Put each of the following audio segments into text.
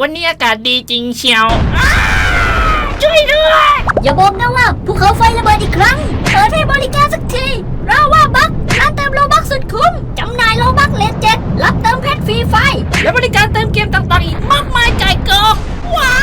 วันนี้อากาศดีจริงเชียวอ้าช่วยด้วย อย่าบอกนะว่าภูเขาไฟระเบิดอีกครั้งเปิดให้บริการสักทีราว่าบักร้านเติมโลบักสุดคุ้มจำหน่ายโลบักเลนเจ็ดรับเติมเพชรฟรีไฟ และบริการเติมเกมต่างๆอีกมากมายไก่กองว้าว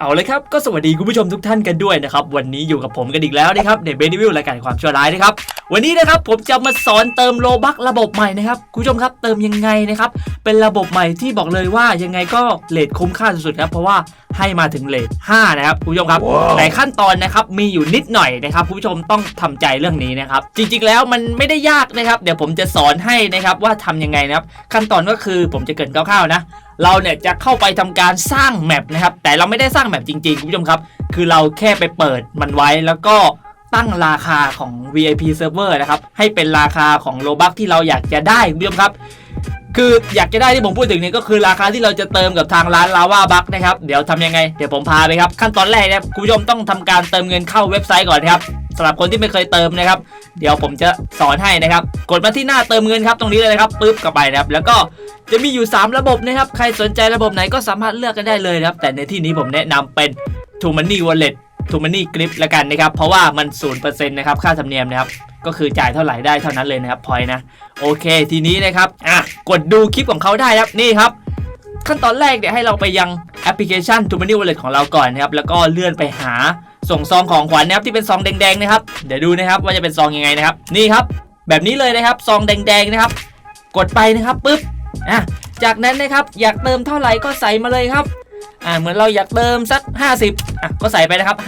เอาเลยครับก็สวัสดีคุณผู้ชมทุกท่านกันด้วยนะครับวันนี้อยู่กับผมกันอีกแล้วนะครับในเบนิวิลรายการความชั่วร้ายนะครับ วันนี้นะครับผมจะมาสอนเติมโลบักระบบใหม่นะครับคุณผู้ชมครับเติมยังไงนะครับเป็นระบบใหม่ที่บอกเลยว่ายังไงก็เลทคุ้มค่าสุดๆครับเพราะว่าให้มาถึงเลท5นะครับคุณผู้ชมครับแต่ขั้นตอนนะครับมีอยู่นิดหน่อยนะครับคุณผู้ชมต้องทำใจเรื่องนี้นะครับจริงๆแล้วมันไม่ได้ยากนะครับ เดี๋ยวผมจะสอนให้นะครับว่าทำยังไงนะครับขั้นตอนก็คือผมจะเกรินคร่าวๆนะเราเนี่ยจะเข้าไปทำการสร้างแมปนะครับแต่เราไม่ได้สร้างแมปจริงๆคุณผู้ชมครับ คือเราแค่ไปเปิดมันไว้แล้วก็ ตั้งราคาของ VIP server นะครับให้เป็นราคาของโลบักที่เราอยากจะได้คุณผู้ชมครับ คืออยากจะได้ที่ผมพูดถึงเนี่ยก็คือราคาที่เราจะเติมกับทางร้านลาวาบักนะครับเดี๋ยวทำยังไงเดี๋ยวผมพาไปครับขั้นตอนแรกนะครับคุณผู้ชมต้องทำการเติมเงินเข้าเว็บไซต์ก่อนนะครับสำหรับคนที่ไม่เคยเติมนะครับ เดี๋ยวผมจะสอนให้นะครับ กดมาที่หน้าเติมเงินครับตรงนี้เลยนะครับปึ๊บเข้าไปนะครับ แล้วก็จะมีอยู่ 3 ระบบนะครับ ใครสนใจระบบไหนก็สามารถเลือกกันได้เลยนะครับ แต่ในที่นี้ผมแนะนำเป็น t o Money Wallet t o Money Grip ละกันนะครับ เพราะว่ามัน0%นะครับค่าธรรมเนียมนะครับก็คือจ่ายเท่าไหร่ได้เท่านั้นเลยนะครับพอยนะ โอเคทีนี้นะครับอะกดดูคลิปของเขาได้ครับนี่ครับ ขั้นตอนแรกเนี่ยวให้เราไปยังแอปพลิเคชัน t o Money Wallet ของเราก่อนนะครับ แล้วก็เลื่อนไปหาส่งซองของขวัญนะครับที่เป็นซองแดงๆนะครับเดี๋ยวดูนะครับว่าจะเป็นซองยังไงนะครับ นี่ครับ แบบนี้เลยนะครับซองแดงๆนะครับ กดไปนะครับปุ๊บอะจากนั้นนะครับอยากเติมเท่าไหร่ก็ใส่มาเลยครับ อ่าเหมือนเราอยากเติมสัก 50อะก็ใส่ไปนะครับ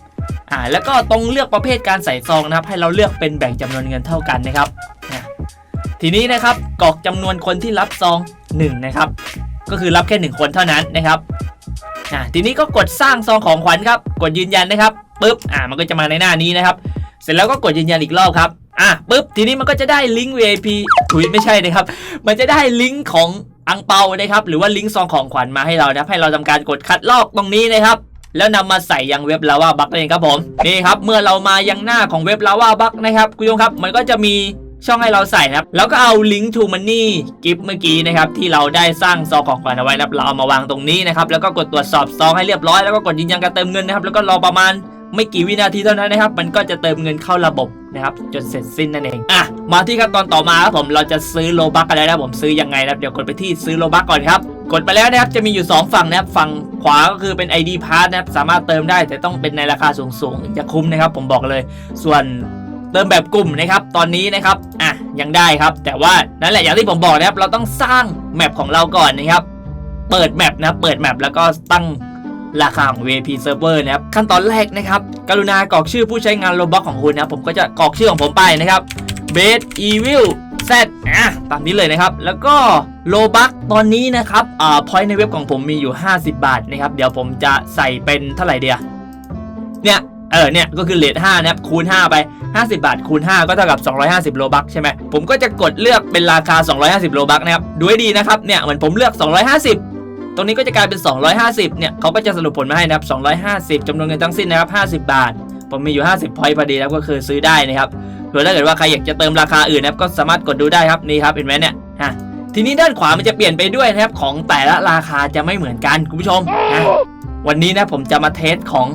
50อ่าแล้วก็ตรงเลือกประเภทการใส่ซองนะครับ ให้เราเลือกเป็นแบ่งจำนวนเงินเท่ากันนะครับอะทีนี้นะครับกรอกจำนวนคนที่รับซอง1นะครับก็คือรับแค่ 1 คนเท่านั้นนะครับอ่าทีนี้ก็กดสร้างซองของขวัญครับ กดยืนยันนะครับปุ๊บอ่ามันก็จะมาในหน้านี้นะครับ เสร็จแล้วก็กดยืนยันอีกรอบครับอะปุ๊บทีนี้มันก็จะได้ลิงก์ VIP ถุยไม่ใช่นะครับ มันจะได้ลิงก์ของ อังเปานะครับหรือว่าลิงก์ซองของขวัญมาให้เรานะครับให้เราทำการกดคัดลอกตรงนี้นะครับแล้วนำมาใส่ยังเว็บลาวาบักนั่นเองครับผมนี่ครับเมื่อเรามายังหน้าของเว็บลาวาบักนะครับคุณผู้ชมครับมันก็จะมีช่องให้เราใส่นะครับ แล้วก็เอาลิงก์ทูมันนี่กิฟเมื่อกี้นะครับ ที่เราได้สร้างซองของขวัญเอาไว้นะครับ เราเอามาวางตรงนี้นะครับ แล้วก็กดตรวจสอบซองให้เรียบร้อย แล้วก็กดยืนยันการเติมเงินนะครับ แล้วก็รอประมาณ ไม่กี่วินาทีเท่านั้นนะครับ มันก็จะเติมเงินเข้าระบบนะครับจนเสร็จสิ้นนั่นเองอะมาที่ขั้นตอนต่อมาครับผมเราจะซื้อโลบักกันแล้วนะผมซื้อยังไงนะครับเดี๋ยวกดไปที่ซื้อโลบักก่อนครับกดไปแล้วนะครับจะมีอยู่ 2 ฝั่งนะครับฝั่งขวาก็คือเป็น ID Pass นะครับสามารถเติมได้แต่ต้องเป็นในราคาสูงๆจะคุ้มนะครับ ผมบอกเลย ส่วนเติมแบบกลุ่มนะครับ ตอนนี้นะครับอะยังได้ครับ แต่ว่านั่นแหละอย่างที่ผมบอกนะครับเราต้องสร้างแมปของเราก่อนนะครับเปิดแมปนะเปิดแมปแล้วก็ตั้ง ราคาของ VIP Server นะครับขั้นตอนแรกนะครับกรุณากรอกชื่อผู้ใช้งานโลบ็อกของคุณนะครับผมก็จะกรอกชื่อของผมไปนะครับ b a s Evil Z อะตามนี้เลยนะครับ แล้วก็โลบักตอนนี้นะครับอ่าพอยในเว็บของผมมีอยู่ 50 บาทนะครับ เดี๋ยวผมจะใส่เป็นเท่าไหร่เดียเนี่ยเออเนี่ยก็คือเลท5นะครับคูณ 5 ไป 50 บาท คูณ 5 ก็เท่ากับ 250 โลบักใช่ไหมผมก็จะกดเลือกเป็นราคา 250 โลบักนะครับดูให้ดีนะครับเนี่ยเหมือนผมเลือก 250 ตรงนี้ก็จะกลายเป็น 250 เนี่ยเขาก็จะสรุปผลมาให้นะครับ 250จำนวนเงินทั้งสิ้นนะครับ50 บาท ผมมีอยู่ 50พอยต์พอดีนะครับก็คือซื้อได้นะครับหรือถ้าเกิดว่าใครอยากจะเติมราคาอื่นนะครับก็สามารถกดดูได้ครับนี่ครับเห็นไหมเนี่ยฮะทีนี้ด้านขวามันจะเปลี่ยนไปด้วยนะครับของแต่ละราคาจะไม่เหมือนกันคุณผู้ชมนะวันนี้นะผมจะมาเทสของ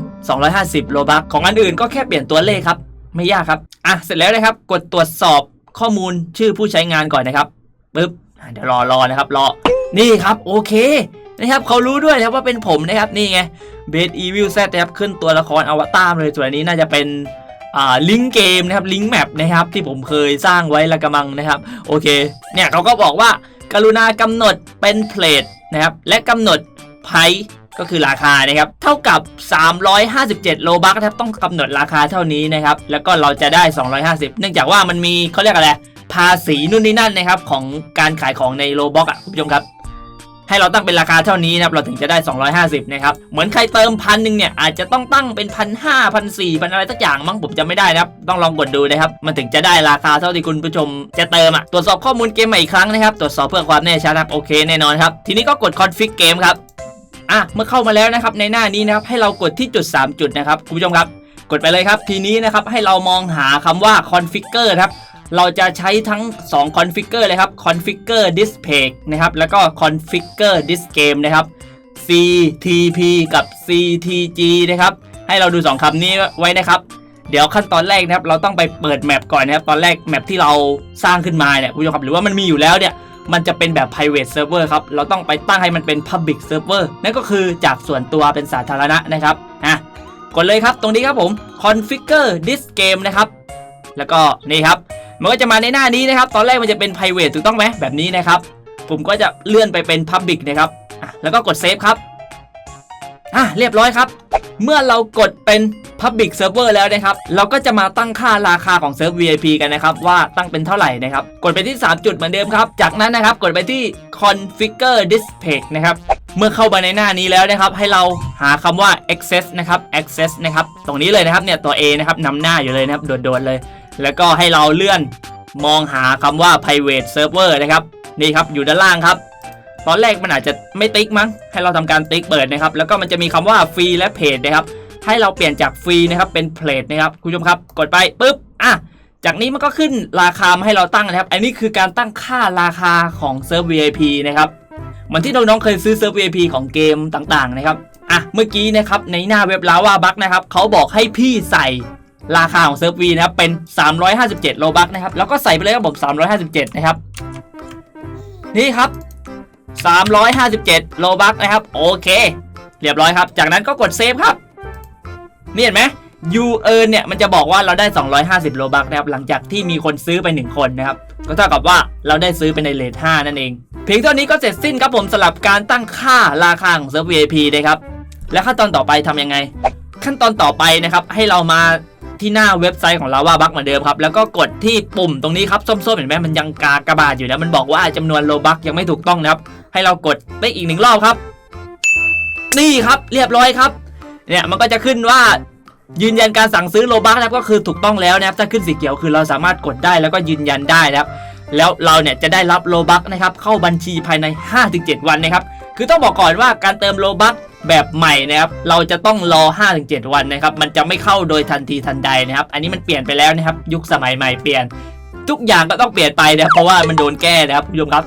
250โลบัคของอันอื่นก็แค่เปลี่ยนตัวเลขครับ ไม่ยากครับอะเสร็จแล้วนะครับ กดตรวจสอบข้อมูลชื่อผู้ใช้งานก่อนนะครับปึ๊บเดี๋ยวรอรอนะครับรอนี่ครับ โอเค นะครับเขารู้ด้วยนะครับว่าเป็นผมนะครับนี่ไงเบสอีวิลแซดนะครับขึ้นตัวละครอวตารเลยส่วนนี้น่าจะเป็นอ่าลิงก์เกมนะครับลิงก์แมปนะครับที่ผมเคยสร้างไว้ละกำมังนะครับโอเคเนี่ยเขาก็บอกว่าการุณากำหนดเป็นเพลทนะครับและกำหนดไพก็คือราคานะครับเท่ากับ 357 โลบัคนะครับต้องกำหนดราคาเท่านี้นะครับแล้วก็เราจะได้ 250 เนื่องจากว่ามันมีเขาเรียกอะไรภาษีนู่นนี่นั่นนะครับของการขายของในโลบ็อกอะคุณผู้ชมครับ ให้เราตั้งเป็นราคาเท่านี้นะครับเราถึงจะได้ 250 นะครับ เหมือนใครเติมพันหนึ่งเนี่ยอาจจะต้องตั้งเป็นพันห้าพันสี่พันอะไรสักอย่างมั้งผมจำไม่ได้นะครับ ต้องลองกดดูนะครับ มันถึงจะได้ราคาเท่าที่คุณผู้ชมจะเติมอะตรวจสอบข้อมูลเกมใหม่อีกครั้งนะครับตรวจสอบเพื่อความแน่ชัดนะครับโอเคแน่นอนครับทีนี้ก็กด config เกมครับอะเมื่อเข้ามาแล้วนะครับในหน้านี้นะครับให้เรากดที่จุด 3 จุดนะครับคุณผู้ชมครับ กดไปเลยครับ ทีนี้นะครับให้เรามองหาคำว่า configure ครับ เราจะใช้ทั้ง 2 configure เลยครับ configure this page นะครับ แล้วก็ configure this game นะครับ CTP กับ CTG นะครับ ให้เราดู 2คำนี้ไว้นะครับ เดี๋ยวขั้นตอนแรกนะครับ เราต้องไปเปิดแมปก่อนนะครับ ตอนแรกแมปที่เราสร้างขึ้นมาเนี่ยคุณผู้ชมครับ หรือว่ามันมีอยู่แล้วเนี่ยมันจะเป็นแบบ private server ครับ เราต้องไปตั้งให้มันเป็น public server นั่นก็คือจากส่วนตัวเป็นสาธารณะนะครับ อะ กดเลยครับ ตรงนี้ครับผม configure this game นะครับ แล้วก็นี่ครับ มันก็จะมาในหน้านี้นะครับ ตอนแรกมันจะเป็น private ถูกต้องไหมแบบนี้นะครับ ผมก็จะเลื่อนไปเป็น public นะครับแล้วก็กด save ครับอะเรียบร้อยครับ เมื่อเรากดเป็น Public Server แล้วนะครับ เราก็จะมาตั้งค่าราคาของเซิร์ฟ VIP กันนะครับ ว่าตั้งเป็นเท่าไหร่นะครับ กดไปที่ 3 จุดเหมือนเดิมครับ จากนั้นนะครับ กดไปที่ Configure This Page นะครับ เมื่อเข้าไปในหน้านี้แล้วนะครับ ให้เราหาคำว่า access นะครับ access นะครับ ตรงนี้เลยนะครับเนี่ยตัว A นะครับนำหน้าอยู่เลยนะครับโดดๆเลย แล้วก็ให้เราเลื่อนมองหาคำว่า private server นะครับนี่ครับอยู่ด้านล่างครับ ตอนแรกมันอาจจะไม่ติ๊กมั้ง ให้เราทำการติ๊กเปิดนะครับ แล้วก็มันจะมีคำว่าฟรีและเพจนะครับ ให้เราเปลี่ยนจากฟรีนะครับเป็นเพจนะครับคุณผู้ชมครับ กดไปปุ๊บอะจากนี้มันก็ขึ้นราคามาให้เราตั้งนะครับ อันนี้คือการตั้งค่าราคาของเซิร์ฟ VIP นะครับเหมือนที่น้องๆเคยซื้อเซิร์ฟ VIP ของเกมต่างๆนะครับ อะ เมื่อกี้นะครับในหน้าเว็บลาวาบักนะครับเขาบอกให้พี่ใส่ ราคาของเซิร์ฟ V นะครับเป็น 357 โลบักนะครับแล้วก็ใส่ไปเลยครับผม 357 นะครับ นี่ครับ 357 โลบักนะครับ โอเค เรียบร้อยครับ จากนั้นก็กดเซฟครับนี่เห็นไหม you earn เนี่ยมันจะบอกว่าเราได้ 250 โลบักนะครับหลังจากที่มีคนซื้อไป 1 คนนะครับก็เท่ากับว่าเราได้ซื้อไปในเลท5นั่นเอง เพียงเท่านี้ก็เสร็จสิ้นครับผมสำหรับการตั้งค่าราคาของเซิร์ฟ VIP นะครับและขั้นตอนต่อไปทำยังไง ขั้นตอนต่อไปนะครับให้เรามา ที่หน้าเว็บไซต์ของลาวาบักเหมือนเดิมครับ แล้วก็กดที่ปุ่มตรงนี้ครับส้มๆเห็นไหมมันยังกากระบาดอยู่นะมันบอกว่าจำนวนโลบักยังไม่ถูกต้องนะครับ ให้เรากดไปอีกหนึ่งรอบครับ นี่ครับเรียบร้อยครับ เนี่ยมันก็จะขึ้นว่ายืนยันการสั่งซื้อโลบักนะครับก็คือถูกต้องแล้วนะครับถ้าขึ้นสีเขียวคือเราสามารถกดได้แล้วก็ยืนยันได้นะครับแล้วเราเนี่ยจะได้รับโลบักนะครับเข้าบัญชีภายใน 5-7 วันนะครับคือต้องบอกก่อนว่าการเติมโลบัก แบบใหม่นะครับ เราจะต้องรอ 5-7 วันนะครับ มันจะไม่เข้าโดยทันทีทันใดนะครับ อันนี้มันเปลี่ยนไปแล้วนะครับ ยุคสมัยใหม่เปลี่ยน ทุกอย่างก็ต้องเปลี่ยนไปนะเพราะว่ามันโดนแก้นะครับคุณผู้ชมครับ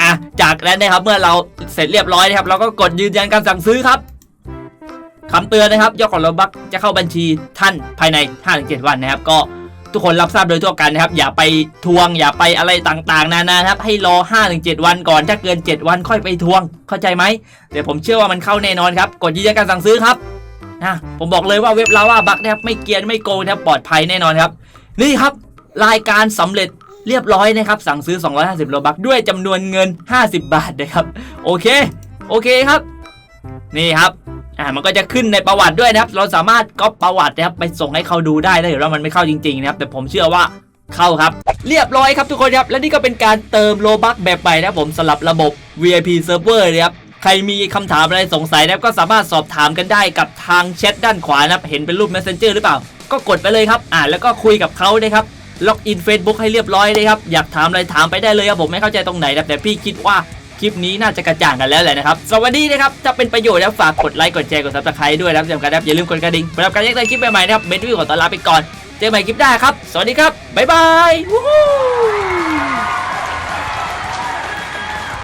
อะจากนั้นนะครับเมื่อเราเสร็จเรียบร้อยนะครับ เราก็กดยืนยันการสั่งซื้อครับคำเตือนนะครับยอดของโลบักจะเข้าบัญชีท่านภายใน5-7วันนะครับก็ ทุกคนรับทราบโดยทั่วกันนะครับ อย่าไปทวงอย่าไปอะไรต่างๆ นานานะครับ ให้รอ 5-7 วันก่อนถ้าเกิน 7 วันค่อยไปทวง เข้าใจไหมเดี๋ยวผมเชื่อว่ามันเข้าแน่นอนครับกดยืนยันการสั่งซื้อครับนะผมบอกเลยว่าเว็บลาว่าบักนะครับไม่เกียนไม่โกงนะครับปลอดภัยแน่นอนครับนี่ครับ รายการสำเร็จเรียบร้อยนะครับ สั่งซื้อ 250โลบักด้วยจำนวนเงิน 50 บาทนะครับโอเค โอเคครับ นี่ครับ อ่ามันก็จะขึ้นในประวัติด้วยนะครับ เราสามารถก๊อปประวัตินะครับไปส่งให้เขาดูได้ถ้าเกิดว่ามันไม่เข้าจริงๆนะครับแต่ผมเชื่อว่าเข้าครับ เรียบร้อยครับทุกคนครับ และนี่ก็เป็นการเติมโลบักแบบใหม่นะครับผมสำหรับระบบ VIP Server นะครับใครมีคำถามอะไรสงสัยนะครับก็สามารถสอบถามกันได้กับทางแชทด้านขวานะครับเห็นเป็นรูป Messenger หรือเปล่า ก็กดไปเลยครับอ่าแล้วก็คุยกับเขานะครับล็อกอิน Facebook ให้เรียบร้อยเลยครับ อยากถามอะไรถามไปได้เลยครับผมไม่เข้าใจตรงไหนนะครับแต่พี่คิดว่า คลิปนี้น่าจะกระจ่างกันแล้วแหละนะครับสวัสดีนะครับถ้าเป็นประโยชน์นะฝากกดไลค์กดแชร์กดซับสไครต์ด้วยนะครับสำคัญนะครับอย่าลืมกดกระดิ่งสำหรับการแจ้งเตือนคลิปใหม่ๆนะครับเมนวิวขอต้อนรับไปก่อนเจอกันใหม่คลิปหน้าครับสวัสดีครับบ๊ายบายวู้